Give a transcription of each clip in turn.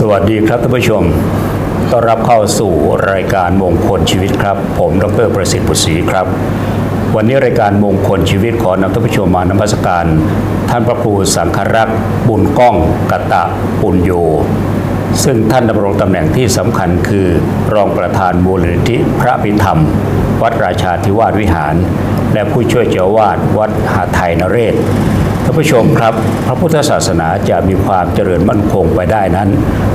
สวัสดีครับท่านผู้ชม ต้อนรับเข้าสู่รายการมงคลชีวิตครับ ผมดรประสิทธิ์บุตรศรีครับ วันนี้รายการมงคลชีวิตขอนำท่านผู้ชมมานมัสการ ท่านพระครูสังฆรักษ์บุญก้องกะตะปุญโย ซึ่งท่านดำรงตำแหน่งที่สำคัญคือ รองประธานมูลนิธิพระพิธรรม วัดราชาธิวาสวิหาร และผู้ช่วยเจ้าวาดวัดหาไทยนเรศ ท่านผู้ชมครับ พระพุทธศาสนาจะมีความเจริญมั่นคงไปได้นั้น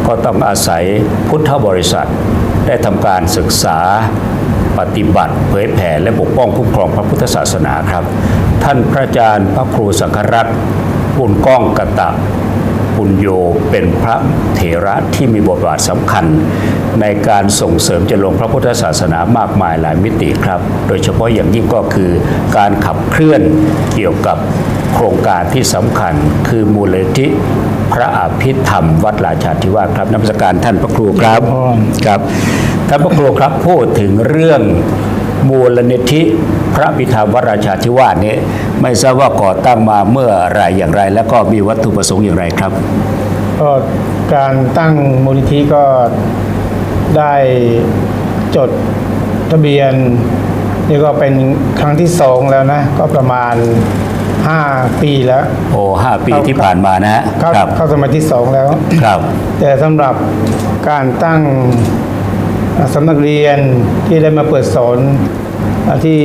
ก็ต้องอาศัยพุทธบริษัท ได้ทำการศึกษาปฏิบัติเผยแผ่และปกป้องคุ้มครองพระพุทธศาสนาครับ ท่านพระอาจารย์พระครูสังฆรัตน์บุญก้องกตะ ปุญโยเป็นพระเถระที่มีบทบาทสำคัญ ในการส่งเสริมเจริญพระพุทธศาสนามากมายหลายมิติครับ โดยเฉพาะอย่างยิ่งก็คือการขับเคลื่อนเกี่ยวกับโครงการที่สำคัญคือมูลนิธิพระอภิธรรม วัดราชาธิวาสครับนักวิชาการท่านพระครูครับครับท่านพระครูครับพูดถึงเรื่อง มูลนิธิพระพิธามวดราชาธิวาสนี้ ไม่ทราบว่าก่อตั้งมาเมื่อไหรอย่างไร แล้วก็มีวัตถุประสงค์อย่างไรครับก็การตั้งมูลนิธิก็ได้จดทะเบียนนี่ก็เป็นครั้งที่สองแล้วนะ ก็ประมาณ 5 ปีแล้ว โอ้ห้าปีที่ผ่านมานะฮะเข้าครับเข้าสมัยที่สองแล้ว ครับ แต่สำหรับการตั้งอ่า สำนักเรียนที่ได้มาเปิดสอนอ่าที่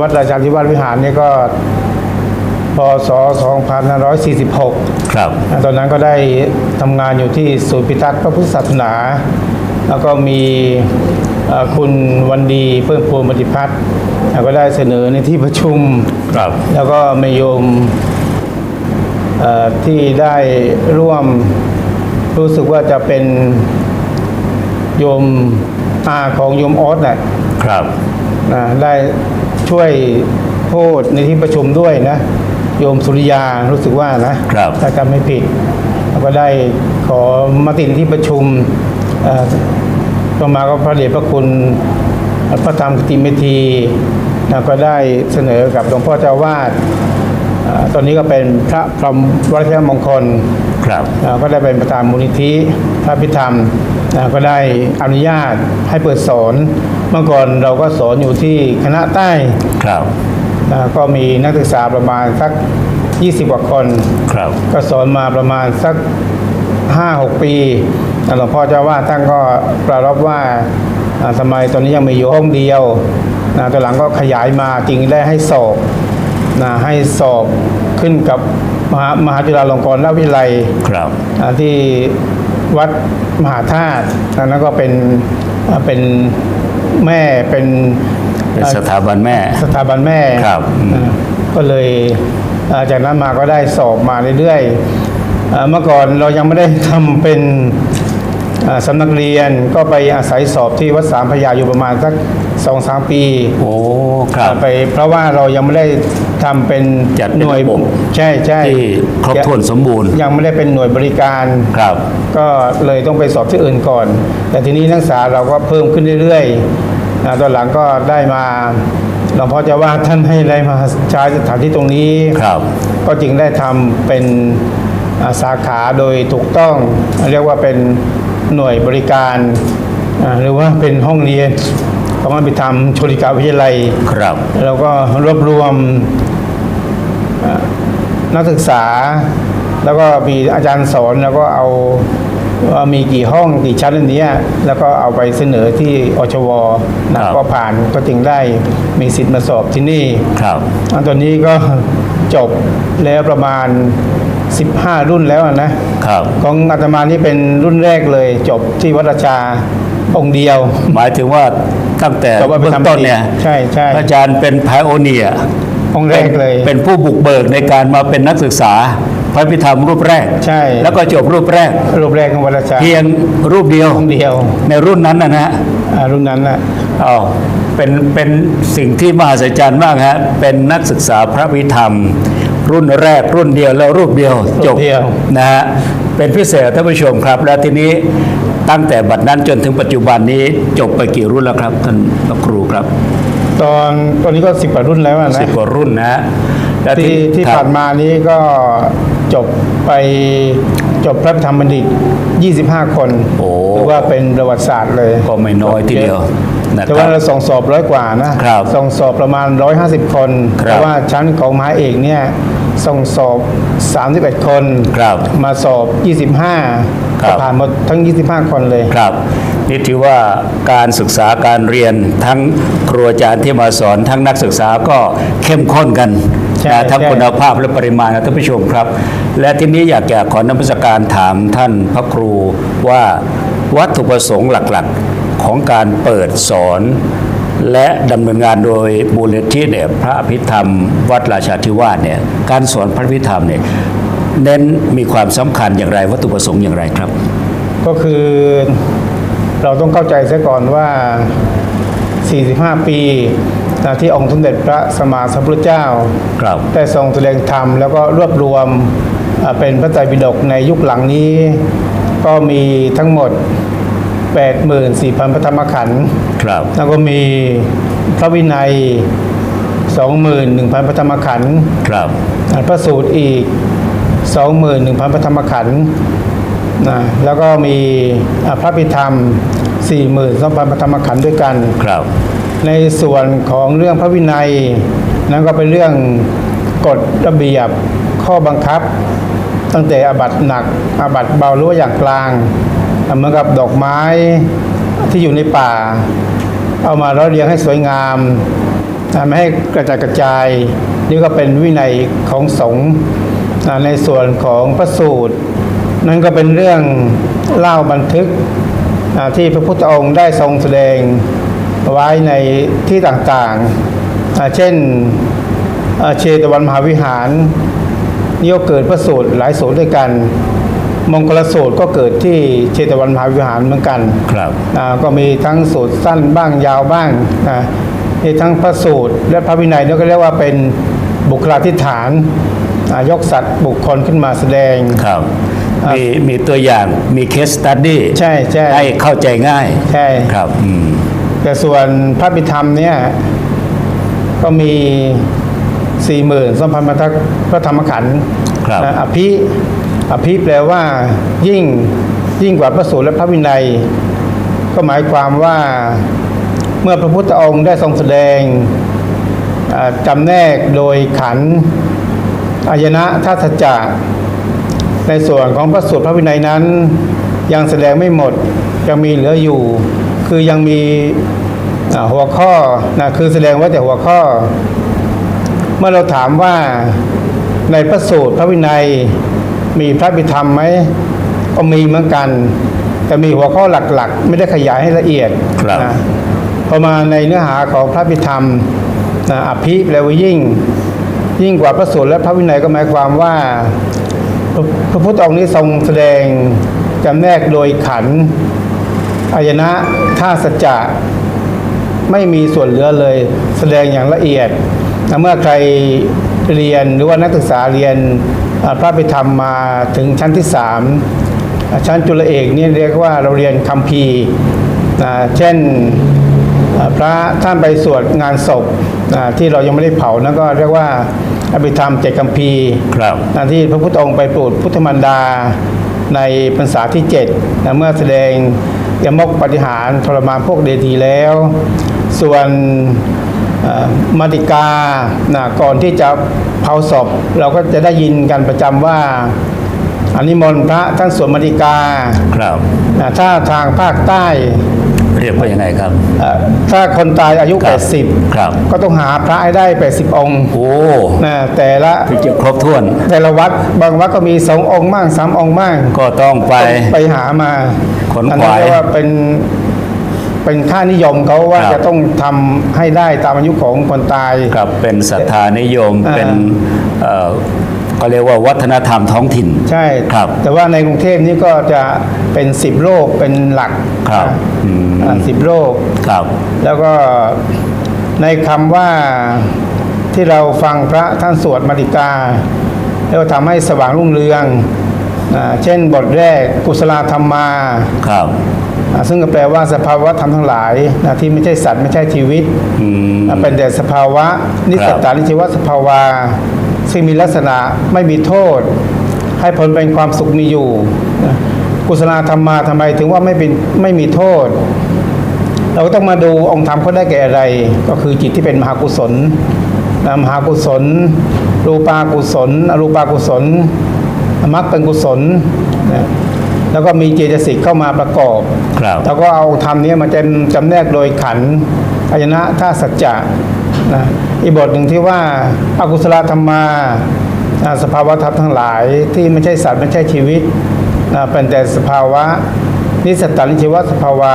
วัดราชาธิวาสวิหารเนี่ยก็พศ2546 ครับอ่าตอนนั้นก็ได้ทำงานอยู่ที่ศูนย์พิทักษ์พระพุทธศาสนา แล้วก็มีเอ่อคุณวันดีเพิ่มพูนปฏิพัฒน์อ่าก็ได้เสนอในที่ประชุม ครับ แล้วก็มีโยมเอ่อที่ได้ร่วมรู้สึกว่าจะเป็น โยมอาของโยมออสน่ะครับนะได้ช่วยพูดในที่ประชุมด้วยนะ โยมสุริยารู้สึกว่านะครับถ้าจำไม่ผิดแล้วก็ได้ขอมาติในที่ประชุมเอ่อต่อมาก็พระเดชพระคุณพระธรรมกติเมธีนะก็ได้เสนอกับหลวงพ่อเจ้าวาดเอ่อตอนนี้ก็เป็นพระพรหมวัชรมงคลครับอ่าก็ได้เป็นประธานมูลนิธิพระพิธรรมอ่า ก็ได้อนุญาตให้เปิดสอน เมื่อก่อนเราก็สอนอยู่ที่คณะใต้ครับอ่าก็มีนักศึกษาประมาณสัก 20กว่าคนครับ ก็สอนมาประมาณสัก 5-6 ปีอ่าหลวงพ่อเจ้าว่าท่านก็ปรารบว่าอ่าสมัยตอนนี้ยังมีอยู่ห้องเดียวนะตอนหลังก็ขยายมาจริงได้ให้สอบนะให้สอบขึ้นกับมหามหาจุฬาลงกรณราชวิทยาลัยครับอ่าที่ วัดมหาธาตุตอนนั้นก็เป็นอ่าเป็นแม่เป็นเป็นสถาบันแม่ สถาบันแม่ครับอืมอ่าก็เลยอ่าจากนั้นมาก็ได้สอบมาเรื่อยๆอ่าเมื่อก่อนเรายังไม่ได้ทำเป็นอ่าสำนักเรียนก็ไปอาศัยสอบที่วัดสามพระยาอยู่ประมาณสัก สองสามปี โอ้ ครับ ไป เพราะว่าเรายังไม่ได้ทำเป็นจัดเป็นหน่วยระบบใช่ใช่ที่ครบถ้วนสมบูรณ์ ยังไม่ได้เป็นหน่วยบริการครับ ก็เลยต้องไปสอบที่อื่นก่อน แต่ทีนี้นักศึกษาเราก็เพิ่มขึ้นเรื่อยๆนะตอนหลังก็ได้มาหลวงพ่อเจะว่าท่านให้ได้มาใช้สถานที่ตรงนี้ครับ ก็จึงได้ทำเป็นอ่าสาขาโดยถูกต้อง เรียกว่าเป็นหน่วยบริการอ่าหรือว่าเป็นห้องเรียน ของอภิธรรมชลิกาวิทยาลัยครับแล้วก็รวบรวมเอ่อนักศึกษา แล้วก็มีอาจารย์สอนแล้วก็เอาว่ามีกี่ห้องกี่ชั้นอันเนี้ยแล้วก็เอาไปเสนอที่อชวนะครับก็ผ่านก็จึงได้มีสิทธิ์มาสอบที่นี่ครับอันตอนนี้ก็จบแล้วประมาณ 15 รุ่นแล้วนะครับของอาตมานี่เป็นรุ่นแรกเลยจบที่วัดราชา องค์เดียว หมายถึงว่าตั้งแต่จบว่าไปเบื้องทำต้นเนี่ยใช่ใช่พระอาจารย์เป็นไพโอเนียองค์แรกเลยเป็นผู้บุกเบิกในการมาเป็นนักศึกษาพระพิธรรมรูปแรก ใช่ แล้วก็จบรูปแรก รูปแรกของวัดราชาเพียงรูปเดียวองค์เดียว ในรุ่นนั้นนะฮะอ่ารุ่นนั้นนะอ๋อเป็นเป็นสิ่งที่มหัศจรรย์มากฮะเป็นนักศึกษาพระพิธรรม รุ่นแรกรุ่นเดียวแล้วรูปเดียวจบรูปเดียวนะฮะเป็นพิเศษท่านผู้ชมครับ แล้วทีนี้ตั้งแต่บัดนั้นจนถึงปัจจุบันนี้จบไปกี่รุ่นแล้วครับท่านพระครูครับ ตอนตอนนี้ก็สิบกว่ารุ่นแล้วอะนะสิบกว่ารุ่นนะฮะแล้วที่ที่ครับผ่านมานี้ก็ จบไปจบพระธรรมบัณฑิต 25 คนโอ้หรือว่าเป็นประวัติศาสตร์เลยก็ไม่น้อยทีเดียวนะแต่ครัว่าบเราส่งสอบร้อยกว่านะครับส่งสอบประมาณ 150 คนครับแต่ว่าชั้นของมหาเอกเนี่ยส่งสอบ 31 คนครับมาสอบ 25ครับก็ผ่านหมดทั้ง 25 คนเลยครับนี่ถือว่าการศึกษาการเรียนทั้งครูอาจารย์ที่มาสอนทั้งนักศึกษาก็เข้มข้นกัน ใช่นะทั้งใช่ คุณภาพและปริมาณนะท่านผู้ชมครับ และทีนี้อยากจะขอนมัสการถามท่านพระครูว่าวัตถุประสงค์หลักๆของการเปิดสอน และดำเนินงานโดยบูรณที่เนี่ยพระอภิธรรม วัดราชาธิวาสเนี่ยการสอนพระอภิธรรมเนี่ยเน้นมีความสำคัญอย่างไรวัตถุประสงค์อย่างไรครับ ก็คือเราต้องเข้าใจซะก่อนว่า 45 ปีนะ ที่องค์สมเด็จพระสัมมาสัมพุทธเจ้าครับได้ทรงแสดงธรรมแล้วก็รวบรวมอ่าเป็นพระไตรปิฎกในยุคหลังนี้ ก็มีทั้งหมด 84,000 พระธรรมขันธ์ครับแล้วก็มีพระวินัย 21,000 พระธรรมขันธ์ครับอ่าพระสูตรอีก 21,000 พระธรรมขันธ์นะแล้วก็มีอ่าพระพิธรรม 42,000 พระธรรมขันธ์ด้วยกันครับ ในส่วนของเรื่องพระวินัย นั้นก็เป็นเรื่องกฎระเบียบข้อบังคับ ตั้งแต่อบัตหนักอบัตเบาหรือว่าอย่างกลางเหมือนกับดอกไม้ที่อยู่ในป่า เอามาร้อยเรียงให้สวยงามไม่ให้กระจายกระจาย นี่ก็เป็นวินัยของสงฆ์ในส่วนของพระสูตร นั่นก็เป็นเรื่องเล่าบันทึกที่พระพุทธองค์ได้ทรงแสดง ไว้ในที่ต่างๆอ่าเช่นอ่าเชตวันมหาวิหารนี่ก็เกิดพระสูตรหลายสูตรด้วยกัน มงคลสูตรก็เกิดที่เชตวันมหาวิหารเหมือนกันครับอ่าก็มีทั้งสูตรสั้นบ้างยาวบ้างอ่ามีทั้งพระสูตรและพระวินัยนี่ก็เรียกว่าเป็นบุคลาธิฐานอ่ายกสัตว์บุคคลขึ้นมาแสดงครับอะมีมีตัวอย่างมี case study ใช่ใช่ให้เข้าใจง่าย ใช่ครับอืม แต่ส่วนพระพิธรรมเนี่ย ก็มีสี่หมื่นสองพันพระธรรมขันธ์ครับนะอภิอภิแปลว่ายิ่งยิ่งกว่าพระสูตรและพระวินัย ก็หมายความว่าเมื่อพระพุทธองค์ได้ทรงแสดงอ่าจำแนกโดยขันธ์อายนะทัศจะในส่วนของพระสูตรพระวินัยนั้น ยังแสดงไม่หมดยังมีเหลืออยู่ คือยังมีอ่าหัวข้อนะคือแสดงไว้แต่หัวข้อ เมื่อเราถามว่าในพระสูตรพระวินัย มีพระบิธรรมไหมก็มีเหมือนกัน แต่มีหัวข้อหลักๆ ไม่ได้ขยายให้ละเอียดครับนะพอมาในเนื้อหาของพระบิธรรมนะอภิแปลว่ายิ่ง ยิ่งกว่าพระสูตรและพระวินัยก็หมายความว่า พระพระพุทธองค์นี้ทรงแสดงจำแนกโดยขันธ์ อายนะท่าสัจจะไม่มีส่วนเหลือเลยแสดงอย่างละเอียดนะเมื่อใครเรียนหรือว่านักศึกษาเรียนอ่าพระไปทำมาถึงชั้นที่สามอ่าชั้นจุลเอกนี่เรียกว่าเราเรียนคัมภีร์นะเช่นอ่าพระท่านไปสวดงานศพนะที่เรายังไม่ได้เผานั่นก็เรียกว่าอภิธรรมเจ็ดคัมภีร์ครับนะที่พระพุทธองค์ไปโปรดพุทธมันดาในพรรษาที่7นะเมื่อแสดง ยมกปฏิหารทรมานพวกเดทีแล้ว ส่วนเอ่อมาติกานะก่อนที่จะเผาศพ เราก็จะได้ยินกันประจำว่าอันนิมนต์พระท่านสวดมาติกาครับนะถ้าทางภาคใต้ เรียกว่ายังไงครับเอ่อถ้าคนตายอายุครับครับ80ก็ต้องหาพระให้ได้ 80 องค์ โอ้นะแต่ละถึงจะครบถ้วน แต่ละวัดบางวัดก็มีสององค์มั่งสามองค์มั่งก็ต้องไปไปหามาขนอัขวายเรียกว่าเป็นเป็นค่านิยมเขาว่าครับจะต้องทำให้ได้ตามอายุของคนตายครับเป็นศรัทธานิยมอ่าเป็นเอ่อก็เรียกว่าวัฒนธรรมท้องถิ่น ใช่ครับ แต่ว่าในกรุงเทพนี่ก็จะเป็นสิบโลกเป็นหลักครับอืม สิบโลกครับ แล้วก็ในคำว่าที่เราฟังพระท่านสวดมาติกา แล้วทำให้สว่างรุ่งเรืองอ่าเช่นบทแรกกุศลธรรมมาครับอ่าซึ่งก็แปลว่าสภาวะธรรมทั้งหลายนะที่ไม่ใช่สัตว์ไม่ใช่ชีวิตอืมอ่าเป็นแต่สภาวะ นิสครับตานิจวสภาวาซึ่งมีลักษณะไม่มีโทษ ให้ผลเป็นความสุขมีอยู่นะกุศลธรรมมาทำไมถึงว่าไม่เป็นไม่มีโทษ เราก็ต้องมาดูองค์ธรรมเขาได้แก่อะไร ก็คือจิตที่เป็นมหากุศลนะมหากุศล รูปากุศล อรูปากุศลมรรคเป็นกุศลนะแล้วก็มีเจตสิกเข้ามาประกอบครับแล้วก็เอาธรรมนี้มาจำจำแนกโดยขันธ์อายนะท่าสัจจะนะอีกบทหนึ่งที่ว่าอากุศลธรรมาอ่าสภาวะธรรมทั้งหลายที่ไม่ใช่สัตว์ไม่ใช่ชีวิตนะเป็นแต่สภาวะ นิสตตานิชีวสภาวะ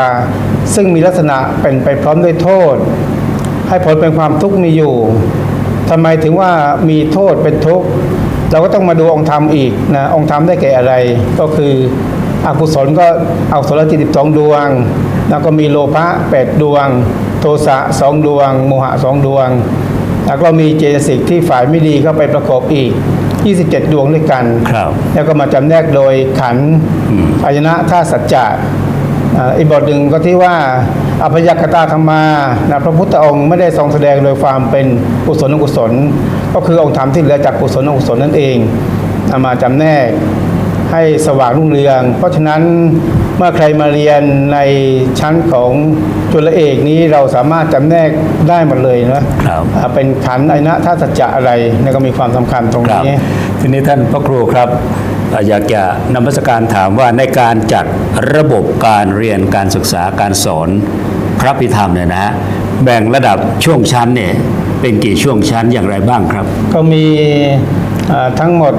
ซึ่งมีลักษณะเป็นไปพร้อมด้วยโทษ ให้ผลเป็นความทุกข์มีอยู่ทำไมถึงว่ามีโทษเป็นทุกข์เราก็ต้องมาดูองค์ธรรมอีกนะองค์ธรรมได้แก่อะไร ก็คืออกุศลก็เอาสรจิตสิบสองดวง แล้วก็มีโลภะแปดดวง โทสะสองดวง โมหะสองดวง แล้วก็มีเจตสิกที่ฝ่ายไม่ดีก็ไปประกอบอีก 27 ดวงด้วยกันครับแล้วก็มาจำแนกโดยขันธ์อายนะท่าสัจจะอ่าอีกบทหนึ่งก็ที่ว่าอภยกตาธรรมานะพระพุทธองค์ไม่ได้ทรงแสดงโดยความเป็นกุศลอกุศล ก็คือองค์ธรรมที่เหลือจากกุศลอกุศลนั่นเองเอามาจำแนกให้สว่างรุ่งเรือง เพราะฉะนั้น เมื่อใครมาเรียนในชั้นของจุลเอกนี้เราสามารถจำแนกได้หมดเลยนะครับอ่าเป็นขันธ์อายนะท่าสัจจะอะไรนี่ก็มีความสำคัญตรงครับนี้ทีนี้ท่านพระครูครับเอ่ออยากจะนมัสการถามว่าในการจัดระบบการเรียนการศึกษาการสอนพระพิธรรมเนี่ยนะฮะแบ่งระดับช่วงชั้นเนี่ยเป็นกี่ช่วงชั้นอย่างไรบ้างครับ ก็มีเอ่อทั้งหมด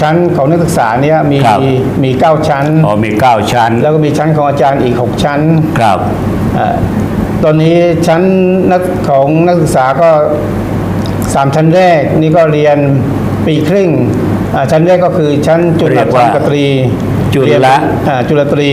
ชั้นของนักศึกษาเนี่ยมีครับ มีเก้าชั้น อ๋อมีเก้าชั้นแล้วก็มีชั้นของอาจารย์อีก6ชั้นครับเอ่อตอนนี้ชั้นนักของนักศึกษาก็สามชั้นแรกนี่ก็เรียนปีครึ่งอ่าชั้นแรกก็คือชั้นจุลเรียกว่ากตรี จุลเรียนอ่าจุลตรี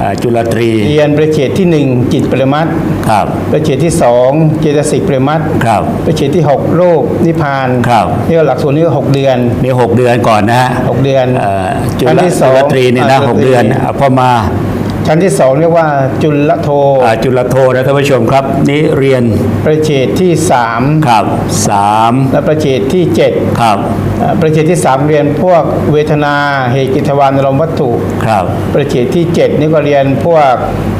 อ่าจุลตรี เรียนประเฉดที่หนึ่งจิตปรมัตถ์ครับ ประเฉดที่สองเจตสิกปรมัตถ์ครับ ประเฉดที่หกโลกนิพพานครับนี่ก็หลักสูตรนี้ก็หกเดือนนี่หกเดือนก่อนนะฮะหกเดือนเอ่อจุชั้นลที่สจุองลตรีเนี่ยนะอ่าหกจุลตรีเดือนอะพอมา ชั้นที่สองเรียกว่าจุลโทอ่าจุลโทนะท่านผู้ชมครับ นี่เรียนประเฉดที่สามครับสามและประเฉดที่เจ็ดครับเอ่อประเฉดที่สามเรียนพวกเวทนาเหตุกิจทวารอารมณ์วัตถุครับประเฉดที่เจ็ดนี่ก็เรียนพวกเอ่อ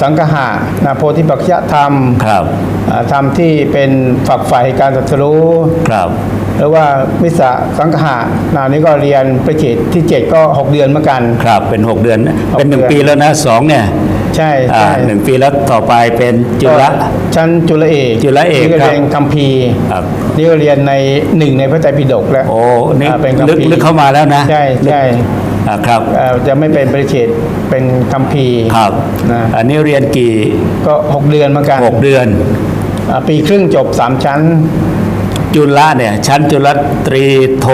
สังคหะนะโพธิปัจจยธรรมครับเอ่อธรรมที่เป็นฝักใฝ่การตรัสรู้ครับหรือว่าวิสาสังคหะนานี้ก็เรียนประเฉดที่เจ็ดก็หกเดือนเหมือนกัน ครับ เป็นหกเดือน เป็นหนึ่งหกเดือนปีแล้วนะสองเนี่ย ใช่อ่าใช่หนึ่งปีแล้วต่อไปเป็นจุลก็ชั้นจุลเอก จุลเอกนี่ก็ครับเรียนคัมภีร์ครับนี่ก็เรียนในหนึ่งในพระไตรปิฎกแล้ว โอ้นี่อ่าเป็นคัมลึกภีร์ลึกเข้ามาแล้วนะ ใช่ใช่ อ่าครับเอ่อจะไม่เป็นประเฉดเป็นคัมภีร์ครับ นะอันนี้เรียนกี่ก็หกเดือนเหมือนกันหกเดือน อ่าปีครึ่งจบสามชั้น จุลละเนี่ยชั้นจุลตรีโท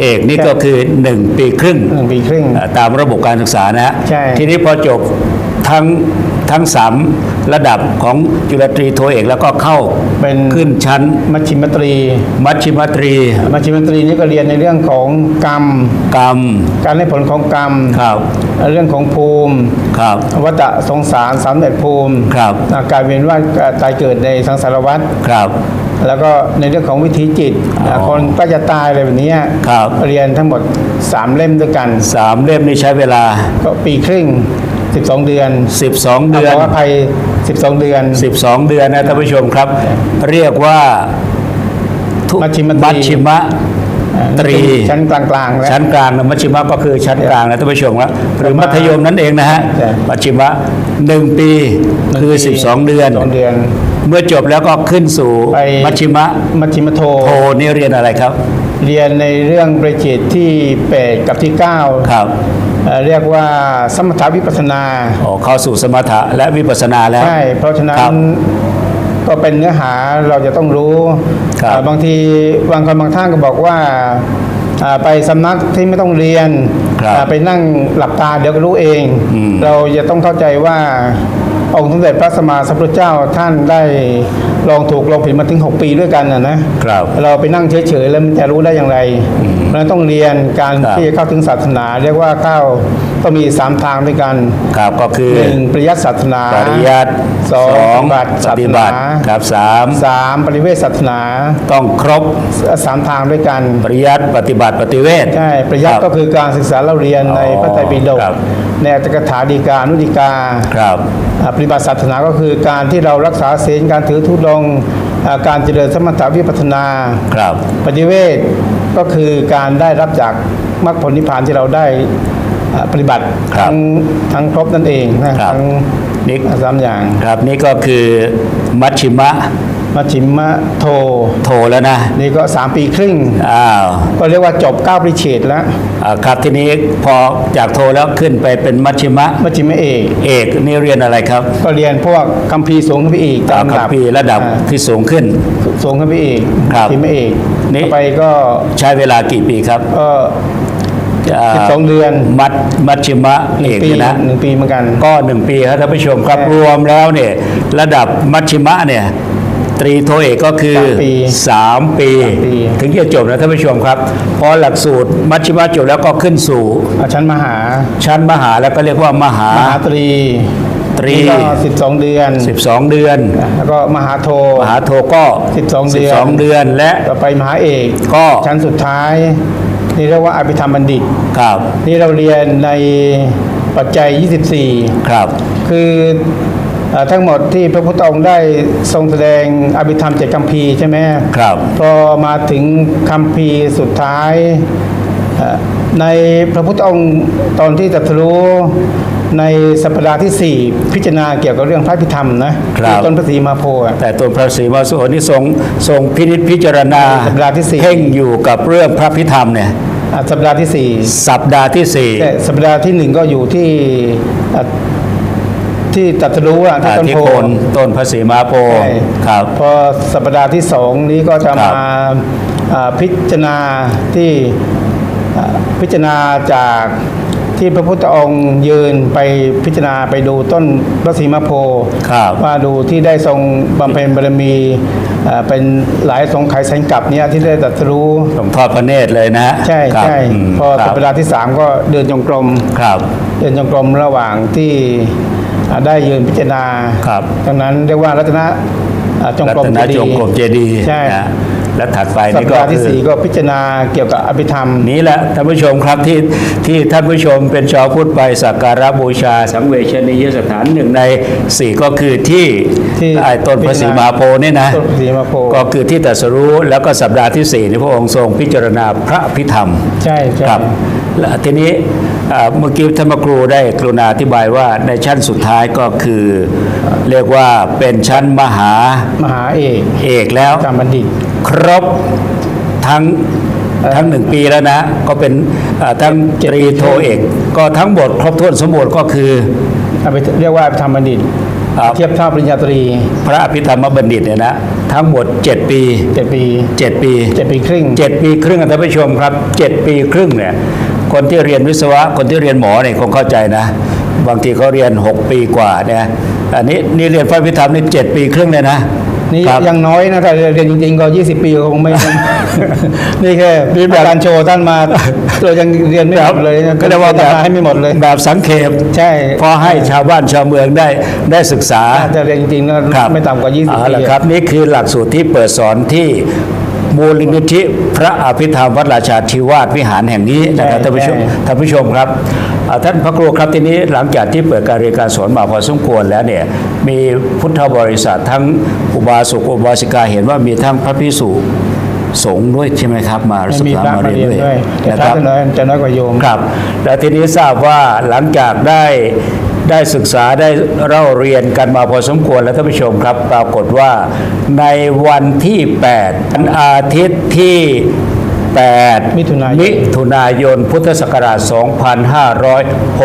เอกนี่ใช่ก็คือหนึ่งปีครึ่งหนึ่งปีครึ่ง อ่าตามระบบการศึกษานะฮะใช่ทีนี้พอจบ ทั้งทั้งสามระดับของจุลตรีโทเอกแล้วก็เข้าเป็นขึ้นชั้น มัชชิมตรี มัชชิมตรี มัชชิมตรีนี่ก็เรียนในเรื่องของกรรม กรรม การให้ผลของกรรมครับ เรื่องของภูมิครับวัฏสงสารสามเด็จภูมิครับอ่าการเวียนว่ายตายเกิดในสังสารวัฏครับแล้วก็ในเรื่องของวิถีจิตอ๋อคนก็จะตายอะไรแบบเนี้ยครับเรียนทั้งหมด 3 เล่มด้วยกันสามเล่มนี่ใช้เวลาก็ปีครึ่ง 12 เดือน12 เดือนขออภัย12 เดือน 12 เดือนนะท่านผู้ชมครับ เรียกว่าทุมัชชิมตรีมัชชิมะอ่าตรีชั้นกลางๆแล้วชั้นกลางนะมัชชิมะก็คือชั้นกลางนะท่านผู้ชมครับหรือมัธยมนั่นเองนะฮะใช่มัชชิมะหนึ่งปีคือ 12เดือนสองเดือน เมื่อจบแล้วก็ขึ้นสู่ไปมัชชิมะมัชชิมโทโทนี่เรียนอะไรครับ เรียนในเรื่องประจิตที่ 8 กับที่ 9 ครับ เอ่อเรียกว่าสมถาวิปัสสนาอ๋อเข้าสู่สมถะและวิปัสสนาแล้วใช่เพราะฉะนั้ครันบก็เป็นเนื้อหาเราจะต้องรู้ครับเอ่อบางทีบางคนบางท่านก็บอกว่าอ่าไปสำนักที่ไม่ต้องเรียนครับอ่าไปนั่งหลับตาเดี๋ยวก็รู้เองอืมเราจะต้องเข้าใจว่าองค์สมเด็จพระสัมมาสัมพุทธเจ้าท่านได้ลองถูกลองผิดมาถึง 6 ปีด้วยกันนะนะครับเราไปนั่งเฉยๆแล้วมันจะรู้ได้อย่างไร เราต้องเรียนการครับ ที่จะเข้าถึงศาสนา เรียกว่าเข้าต้องมีสามทางด้วยกันครับก็คือหนึ่งปริยัติศาสนาปริยัติสองปปฏิฏิบับัติติศาสนาครับสามสามปริเวศศาสนาต้องครบสามทางด้วยกัน ปริยัติปฏิบัติปฏิเวท ใช่ปริยัติครับก็คือการศึกษาเราเรียนในพระไตรปิฎกครับ ในอัตถกถาดีกานุดีกาครับ อ่าปฏิบัติศาสนาก็คือการที่เรารักษาศีลการถือธุดงค์อ่าการเจริญสมถะวิปัสสนา ครับ ปฏิเวท ก็คือการได้รับจากมรรคผลนิพพานที่เราได้อ่าปฏิบัติครับทั้งทั้งครบนั่นเองนะครับทั้งนี่สามอย่างครับนี่ก็คือมัชชิมะ มัชชิมะโท โทแล้วนะ นี่ก็สามปีครึ่ง อ้าว ก็เรียกว่าจบเก้าปริเฉดแล้ว อ่าครับทีนี้พอจากโทแล้วขึ้นไปเป็นมัชชิมะ มัชชิมะเอก เอกนี่เรียนอะไรครับก็เรียนพวกคัมภีร์สูงขึ้นไปอีกอ่าตามคัมภีร์ระดับอ่าที่สูงขึ้น สูงขึ้นไปอีกครับมัชชิมะเอกนี่ต่อไปก็ใช้เวลากี่ปีครับก็าสิบสองเดือน มัดมัชชิมะหเอนึ่งกปีเนี่ยนะ หนึ่งปีเหมือนกัน ก็หนึ่งปีครับท่านผู้ชมครับใช่รวมแล้วเนี่ยระดับมัชชิมะเนี่ย ตรีโทเอกก็คือสามปีสามปีสามปี ถึงจะจบนะท่านผู้ชมครับ พอหลักสูตรมัชชิมะจบแล้วก็ขึ้นสู่อาชั้นมหา ชั้นมหาแล้วก็เรียกว่ามหามหาตรีตรีนี่ก็สิบสองเดือน 12 เดือน แล้วก็มหาโท มหาโทก็ 12 เดือน12 เดือน และต่อไปมหาเอกก็ชั้นสุดท้าย นี่เรียกว่าอภิธรรมบัณฑิตครับ นี่เราเรียนในปัจจัย 24 ครับ คือเอ่อ ทั้งหมดที่พระพุทธองค์ได้ทรงแสดงอภิธรรมเจ็ดคำพีร์ใช่ไหมครับ พอมาถึงคำพีร์สุดท้ายเอ่อในพระพุทธองค์ตอนที่ตรัสรู้ในสัปดาห์ที่ 4 พิจารณาเกี่ยวกับเรื่องพระพิธรรมนะครับที่ต้นพระศรีมาโพธิ์อะแต่ตัวพระศรีมาโสนี่ทรงทรงพินิจพิจารณาสัปดาห์ที่สี่เพ่งอยู่กับเรื่องพระพิธรรมเนี่ยอะสัปดาห์ที่สัปดาห์ที่สี่4แต่สัปดาห์ที่หนึ่งก็อยู่ที่อะ ที่ตรัสรู้อะที่อ่าต้นที่โพโคนธิ์ต้นพระศรีมาโพธิ์ใช่ ครับ พอสัปดาห์ที่สองนี้ก็จะครัมาบอ่าพิจารณาที่อ่าพิจารณาจากที่พระพุทธองค์ยืนไปพิจารณาไปดูต้นพระศรีมะโพธิ์ครับว่าดูที่ได้ทรงบำเพ็ญบารมีอ่าเป็นหลายสงไขยแสนกลับเนี่ยที่ได้ตรัสรู้ทรงทอดพระเนตรเลยนะใช่ครับใช่มพอคสัรับปดาห์ที่สามก็เดินจงกรม ครับ เดินจงกรมระหว่างที่อ่า ได้ยืนพิจารณาครับดังนั้นเรียกว่ารัตนะอ่าจงรักรมตนเจดีจงกรมเจดีย์ใช่นะและถัดไปสัปนี่ก็ดาห์ที่คือสี่ก็พิจารณาเกี่ยวกับอภิธรรมนี่แหละท่านผู้ชมครับที่ที่ท่านผู้ชมเป็นชาวพุทธไปสักการะบูชา สังเวชนียสถานหนึ่งในสี่ก็คือที่ที่ไอ้ต้นพระศรีมหาโพธิ์นี่นะต้นพระศรีมหาโพธิ์ก็คือที่ตรัสรู้แล้วก็สัปดาห์ที่สี่นี่พระองค์ทรงพิจารณาพระพิธรรม ใช่ใช่ครับและทีนี้อ่า เมื่อกี้ท่านพระครูได้กรุณาอธิบายว่าในชั้นสุดท้ายก็คือ เรียกว่าเป็นชั้นมหามหาเอกเอกแล้วจามบัณฑิต ครบทั้งทั้งหนึ่งปีแล้วนะ ก็เป็นอ่าทั้งตรีโทเอก ก็ทั้งหมดครบถ้วนสมบูรณ์ก็คืออภิเรียกว่าอภิธรรมบัณฑิตครับเทียบเท่าปริญญาตรี พระอภิธรรมบัณฑิตเนี่ยนะทั้งหมด 7 ปีเจ็ดปี 7 ปีเจ็ดปีครึ่งเจ็ดปีครึ่งท่านผู้ชมครับเจ็ดปีครึ่งเนี่ย คนที่เรียนวิศวะ คนที่เรียนหมอเนี่ยคงเข้าใจนะ บางทีเขาเรียน 6 ปีกว่าเนี่ยอันนี้นี่เรียนพระพิธรรมนี่เจ็ดปีครึ่งเลยนะนี่ครับยังน้อยนะถ้าเรียนจริงๆก็ 20 ปีก็คงไม่ นี่แค่นี่แบบการโชว์ท่านมาเรายังเรียนไม่หมดเลยนะก็เรียกว่าแบบให้ไม่หมดเลยแบบสังเขปใช่พอให้ชาวบ้านชาวเมืองได้ได้ศึกษาถ้าเรียนจริงๆก็ครับไม่ต่ำกว่า 20เอาปีละครับนี่คือหลักสูตรที่เปิดสอนที่ มูลนิธิพระอภิธรรมวัดราชาธิวาสวิหารแห่งนี้นะครับท่านผู้ชมท่านผู้ชมครับอ่าท่านพระครูครับทีนี้หลังจากที่เปิดการเรียนการสอนมาพอสมควรแล้วเนี่ยมีพุทธบริษัททั้งอุบาสกอุบาสิกาเห็นว่ามีทั้งพระพิสุสงฆ์ด้วยใช่ไหมครับ มาไม่ศึกมีษาพระมามาเรียนเรียนด้ด้ววยยแต่นะพคระรับจะน้อยจะน้อยกว่าโยมครับ แล้วทีนี้ทราบว่าหลังจากได้ ได้ศึกษาได้เล่าเรียนกันมาพอสมควรแล้วท่านผู้ชมครับ ปรากฏว่าในวันที่ 8 วันอาทิตย์ที่ 8 มิถุนายนมิถุนายน พุทธศักราช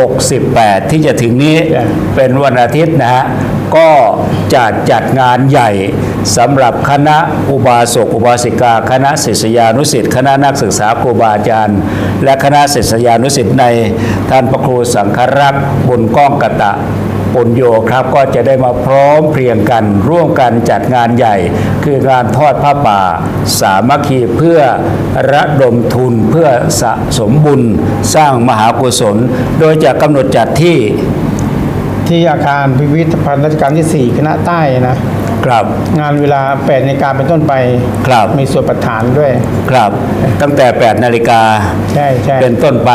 2568 ที่จะถึงนี้จ้ะเป็นวันอาทิตย์นะฮะ ก็จะจัดงานใหญ่ สำหรับคณะอุบาสกอุบาสิกา คณะศิษยานุศิษย์คณะนักศึกษาครูบาอาจารย์ และคณะศิษยานุศิษย์ในท่านพระครูสังฆรักษ์บุญก้องกตะปุญโยครับก็จะได้มาพร้อมเพรียงกัน ร่วมกันจัดงานใหญ่ คืองานทอดผ้าป่า สามัคคีเพื่อระดมทุนเพื่อสะสมบุญสร้างมหากุศล โดยจะกำหนดจัดที่ที่อาคารพิพิธภัณฑ์รัชกาลที่ 4 คณะใต้นะ ครับงานเวลา8นาฬิกาเป็นต้นไปครับมีส่วนประธานด้วยครับ ตั้งแต่ 8 นาฬิกาใช่ใช่เป็นต้นไป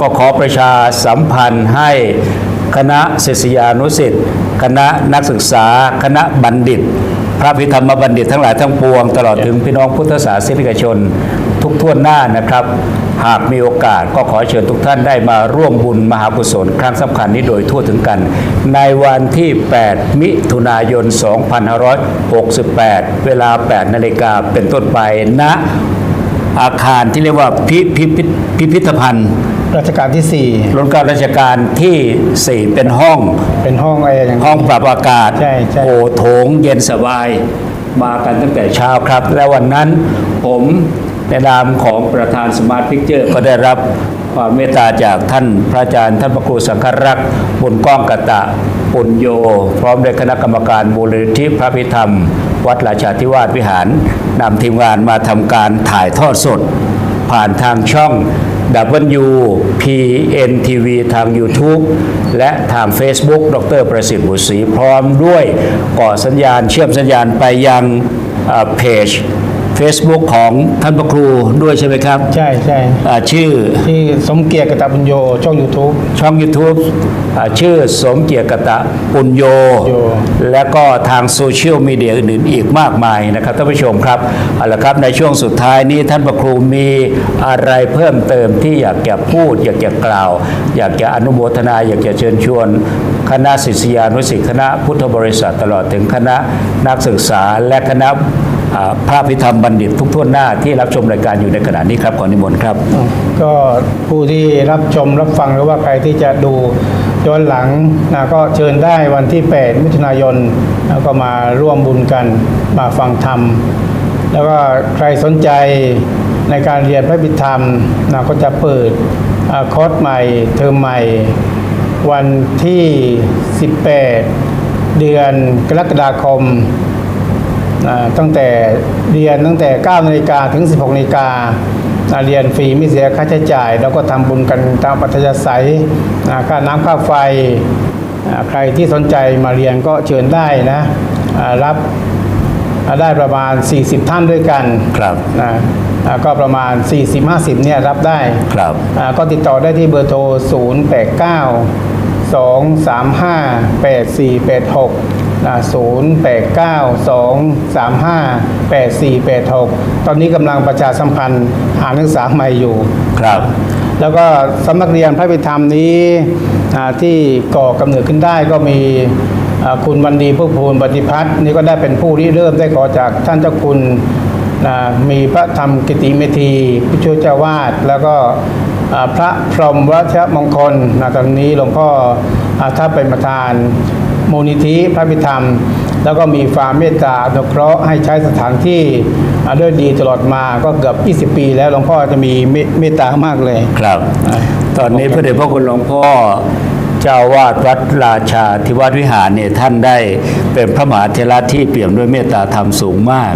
ก็ขอประชาสัมพันธ์ให้คณะศิษยานุสิษย์คณะนักศึกษา คณะบัณฑิต พระพิธรรมบัณฑิตทั้งหลายทั้งปวง ตลอดถึงพี่น้องพุทธศาสนิกชน ทุกทั่วหน้านะครับ หากมีโอกาสก็ขอเชิญทุกท่านได้มาร่วมบุญมหากุศลครั้งสำคัญนี้โดยทั่วถึงกัน ในวันที่ 8 มิถุนายน 2568 เวลา 8 นาฬิกาเป็นต้นไปณอาคารที่เรียกว่าพิพิพิพิพิธภัณฑ์รัชกาลที่รัชการราชการที่ 4 เป็นห้อง4เป็นห้องอะไรอย่างห้องปรับอากาศใช่ใช่โอโถงเย็นสบาย มากันตั้งแต่เช้าครับ และวันนั้นผม ในนามของประธานสมาร์ทพิกเจอร์ก็ได้รับความเมตตาจากท่านพระอาจารย์ ท่านพระครูสังฆรักษ์บุญก้องกตะปุญโย พร้อมด้วยคณะกรรมการมูลนิธิพระพิธรรม วัดราชาธิวาสวิหารนำทีมงานมาทำการถ่ายทอดสด ผ่านทางช่อง WPNTV ทาง YouTube และทาง Facebook ดรประสิทธิ์บุตรศรีพร้อมด้วยก่อสัญญาณเชื่อมสัญญาณไปยังเพจ Facebook ของท่านพระครูด้วยใช่ไหมครับใช่ใช่อ่าชื่อที่สมเกียรติกตบุญโยช่อง YouTube ช่อง YouTube อ่าชื่อสมเกียรติกตะปุญโย โย และก็ทางโซเชียลมีเดียอื่นๆอีกมากมายนะครับท่านผู้ชมครับเอาละครับในช่วงสุดท้ายนี้ท่านพระครูมีอะไรเพิ่มเติมที่อยากจะพูด อยากจะกล่าว อยากจะอนุโมทนา อยากจะเชิญชวน คณะศิษยานุศิษย์คณะพุทธบริษัทตลอดถึงคณะนักศึกษาและคณะอ่า พระพิธรรมบัณฑิตทุกทั่วหน้าที่รับชมรายการอยู่ในขณะนี้ครับขอนิมนต์ครับ ก็ผู้ที่รับชมรับฟังหรือว่าใครที่จะดูย้อนหลังนะก็เชิญได้วันที่ 8 มิถุนายนแล้วก็มาร่วมบุญกันมาฟังธรรม แล้วก็ใครสนใจในการเรียนพระบิธรรมนะก็จะเปิดอ่าคอร์สใหม่เทอมใหม่ วันที่ 18 เดือนกรกฎาคมอ่า ตั้งแต่เรียนตั้งแต่9นาฬิกาถึง 16นาฬิกาอ่าเรียนฟรีไม่เสียค่าใช้จ่าย แล้วก็ทำบุญกันตามปัจจัยสัยอ่าค่าน้ำค่าไฟอ่าใครที่สนใจมาเรียนก็เชิญได้นะอ่ารับอ่าได้ประมาณ 40 ท่านด้วยกันครับนะอ่าก็ประมาณ 40-50เนี่ยรับได้ครับอ่าก็ติดต่อได้ที่เบอร์โทร 0 8 9 2 3 5 8 4 8 6นะ0 8 9 2 3 5 8 4 8 6 ตอนนี้กำลังประชาสัมพันธ์หานักศึกษาใหม่อยู่ ครับ แล้วก็สำนักเรียนพระพิธรรมนี้อ่าที่ก่อกำเนิดขึ้นได้ก็มีอ่าคุณวันดีผู้ภูลปฏิพัฒน์นี่ก็ได้เป็นผู้ริเริ่มได้ขอจากท่านเจ้าคุณนะมีพระธรรมกิติเมธีผู้ช่วยเจ้าวาดแล้วก็อ่าพระพรหมวัชรมงคลนะตอนนี้หลวงพ่ออ่าถ้านเป็นประธาน มูลนิธิพระพิธรรม แล้วก็มีความเมตตาอนุเคราะห์ให้ใช้สถานที่อ่าด้วยดีตลอดมาก็เกือบ 20 ปี แล้วหลวงพ่อจะมีเมเมตตามากเลยครับอ่าตอนนี้พระเดชพระคุณหลวงพ่อเจ้าวาดวัดราชาธิวัดวิหารเนี่ยท่านได้เป็นพระมหาเถระที่เปี่ยมด้วยเมตตาธรรมสูงมาก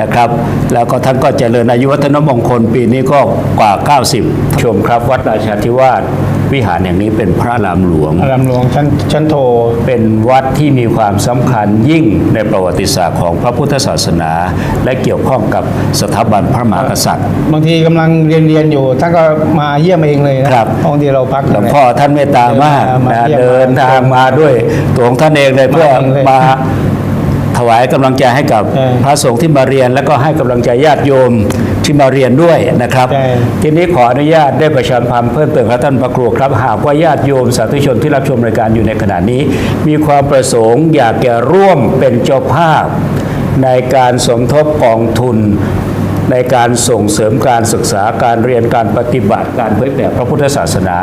นะครับ แล้วก็ท่านก็เจริญอายุวัฒนมงคลปีนี้ก็กว่า 90 ชมครับ วัดราชาธิวาสวิหารแห่งนี้เป็นพระรามหลวงอารามหลวงชั้นชั้นโทเป็นวัดที่มีความสำคัญยิ่งในประวัติศาสตร์ของพระพุทธศาสนา และเกี่ยวข้องกับสถาบันพระมหากษัตริย์ บางทีกำลังเรียนเรียนอยู่ท่านก็มาเยี่ยมเองเลยนะครับบางทีเราพักหลวงพ่อท่านเมตตามากมานะเยี่ยมเดินทางมาด้วยตัวของท่านเองเลยเพื่อมาเองเลยมา ถวายกำลังใจให้กับเออพระสงฆ์ที่มาเรียน แล้วก็ให้กำลังใจญาติโยมที่มาเรียนด้วยนะครับใช่ทีนี้ขออนุญาตได้ประชาสัมพันธ์เพิ่มเติมครับท่านพระครูครับ หากว่าญาติโยมสาธุชนที่รับชมรายการอยู่ในขณะนี้ มีความประสงค์อยากจะร่วมเป็นเจ้าภาพในการสมทบกองทุน ในการส่งเสริมการศึกษาการเรียนการปฏิบัติการเผยแผ่พระพุทธศาสนา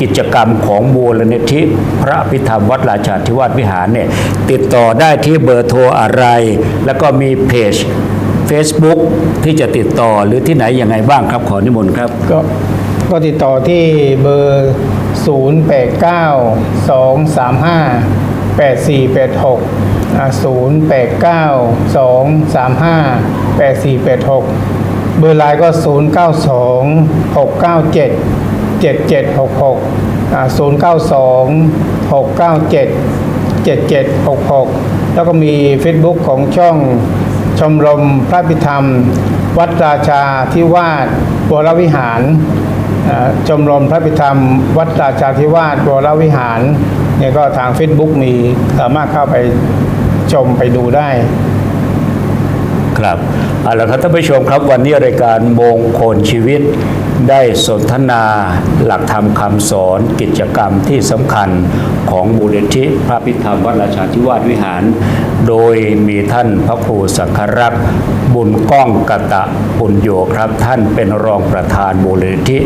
กิจกรรมของมูลนิธิพระพิธรรมวัดราชาธิวาสวิหารเนี่ยติดต่อได้ที่เบอร์โทรอะไร แล้วก็มีเพจ Facebook ที่จะติดต่อหรือที่ไหนยังไงบ้างครับขอนิมนต์ครับก็ก็ติดต่อที่เบอร์ 089 235 8486อ่า089 235 8486 เบอร์ไลน์ก็ 092 697 7766 092 697 7766 แล้วก็มี Facebook ของช่องชมรมพระพิธรรม วัดราชาธิวาสวรวิหารชมรมพระพิธรรม วัดราชาธิวาสวรวิหาร เนี่ยก็ทาง Facebook มีสามารถเข้าไปชมไปดูได้ครับเอาละครับท่านผู้ชมครับวันนี้รายการมงคลชีวิต ได้สนทนาหลักธรรมคำสอนกิจกรรมที่สำคัญของมูลนิธิพระพิธรรมวัดราชาธิวาสวิหาร โดยมีท่านพระครูสังฆรักษ์บุญก้องกะตะปุญโยครับ ท่านเป็นรองประธานมูลนิธิ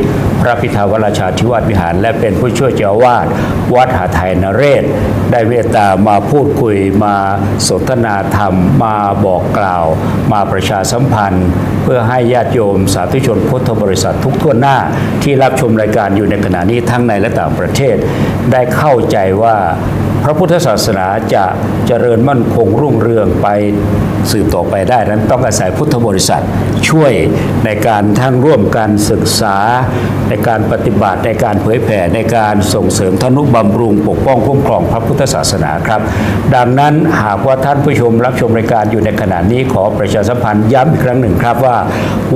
พระพิธรรมวัดราชาธิวาสวิหาร และเป็นผู้ช่วยเจ้าวาดวัดหาไทยนเรศ ได้เมตตามาพูดคุยมาสนทนาธรรมมาบอกกล่าว มาประชาสัมพันธ์ เพื่อให้ญาติโยมสาธุชนพุทธบริษัททุกทั่วหน้าที่รับชมรายการอยู่ในขณะนี้ทั้งในและต่างประเทศ ได้เข้าใจว่าพระพุทธศาสนาจะเจริญมั่นคงรุ่งเรืองไปสืบต่อไปได้นั้นต้องอาศัยพุทธบริษัทช่วยในการทั้งร่วมการศึกษา ในการปฏิบัติในการเผยแผ่ในการส่งเสริมทนุบำรุงปกป้องคุ้มครองพระพุทธศาสนาครับ ดังนั้นหากว่าท่านผู้ชมรับชมรายการอยู่ในขณะนี้ขอประชาสัมพันธ์ย้ำอีกครั้งหนึ่งครับว่า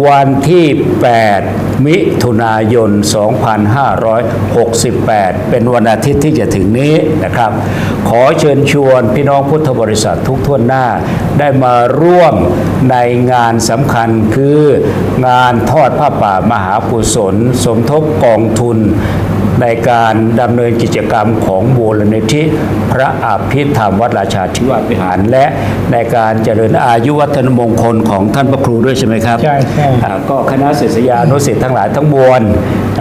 วันที่ 8 มิถุนายน 2568 เป็นวันอาทิตย์ที่จะถึงนี้นะครับ ขอเชิญชวนพี่น้องพุทธบริษัททุกท่วหน้า ได้มาร่วมในงานสำคัญคืองานทอดผ้าป่ามหากุศล สมทบกองทุน ในการดำเนินกิจกรรมของมูลนิธิพระอภิธรรมวัดราชาธิวาสวิหาร และในการเจริญอายุวัฒนมงคลของท่านพระครูด้วยใช่ไหมครับ ใช่ใช่อ่าก็คณะศิษยานุศิษย์ทั้งหลายทั้งมวล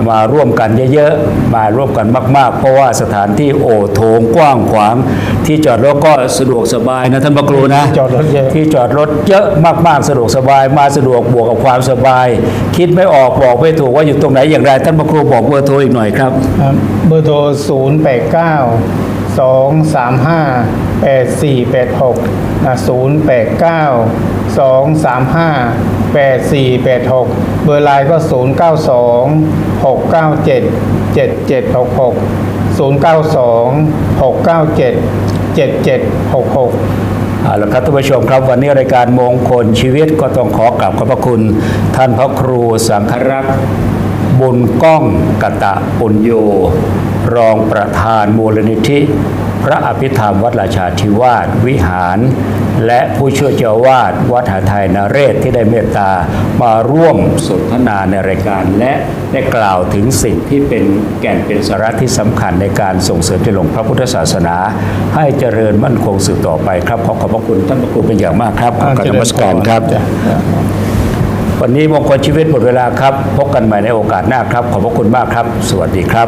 มาร่วมกันเยอะๆ มาร่วมกันมาก ๆ เพราะว่าสถานที่โอโถงกว้างขวาง ที่จอดรถก็สะดวกสบายนะท่านพระครูนะจอดรถเยอะที่จอดรถเยอะมากๆสะดวกสบาย มาสะดวกบวกกับความสบาย คิดไม่ออกบอกไม่ถูกว่าอยู่ตรงไหนอย่างไรท่านพระครูบอกเบอร์โทรอีกหน่อยครับครับเบอร์โทร 0 8 9 2 3 5 8 4 8 6นะ0 8 9 2 3 5 8 4 8 6 เบอร์ไลน์ก็ 0 9 2 6 9 7 7 7 6 6 0 9 2 6 9 7 7 7 6 6เอาละครับท่านผู้ชมครับวันนี้รายการมงคลชีวิตก็ต้องขอกราบขอบพระคุณ ท่านพระครูสังฆรักษ์บุญก้องกตะปุญโย รองประธานมูลนิธิ พระอภิธรรมวัดราชาธิวาสวิหาร และผู้ช่วยเจ้าวาดวัดหาไทยนเรศที่ได้เมตตามาร่วมสนทนาในรายการ และได้กล่าวถึงสิ่งที่เป็นแก่นเป็นสาระที่สำคัญในการส่งเสริมเจริญพระพุทธศาสนา ให้เจริญมั่นคงสืบต่อไปครับขอขอบพระคุณท่านพระครูเป็นอย่างมากครับขอกรารนมัสการครับวันนี้มงคลชีวิตหมดเวลาครับ พบกันใหม่ในโอกาสหน้าครับ ขอบพระคุณมากครับ สวัสดีครับ